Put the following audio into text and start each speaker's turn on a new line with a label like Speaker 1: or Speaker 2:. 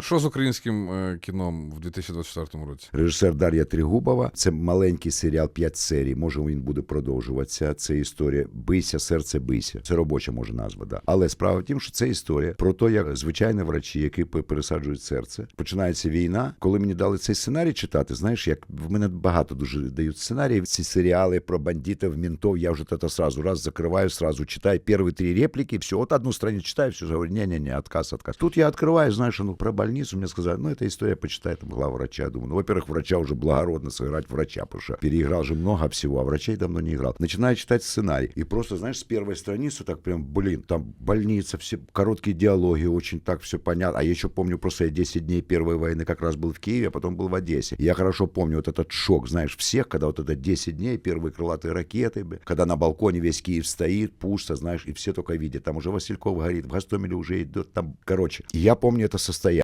Speaker 1: Що з українським е, кіном в 2024 році?
Speaker 2: Режисер Дар'я Тригубова. Це маленький серіал, 5 серій. Може він буде продовжуватися. Це історія Бийся, серце бийся. Це робоча може назва. Да. Але справа в тім, що це історія про те, як звичайні врачі, які пе- пересаджують серце. Починається війна. Коли мені дали цей сценарій читати, знаєш, як в мене багато дуже дають сценаріїв. Ці серіали про бандитів, ментов. Я вже це сразу раз закриваю, сразу читаю первые три реплики, все. От одну страницу читаю, все говорю, не-не-не, отказ, отказ. Тут я открываю, знаешь, ну про больницу, мне сказали, ну эта история, почитай, там глава врача. Думаю, ну, во-первых, врача уже благородно сыграть врача, потому что переиграл же много всего, а врачей давно не играл. Начинаю читать сценарий. И просто, знаешь, с первой страницы так прям, блин, там больница, все короткие диалоги, очень так все понятно. А я еще помню, просто я 10 дней первой войны как раз был в Киеве, а потом был в Одессе. Я хорошо помню вот этот шок, знаешь, всех, когда вот это 10 дней, первые крылатые ракеты, когда на балконе весь Киев стоит, пусто, знаешь, и все только видят. Там уже Васильков горит, в Гастомеле уже идет, там, короче. Я помню это состояние.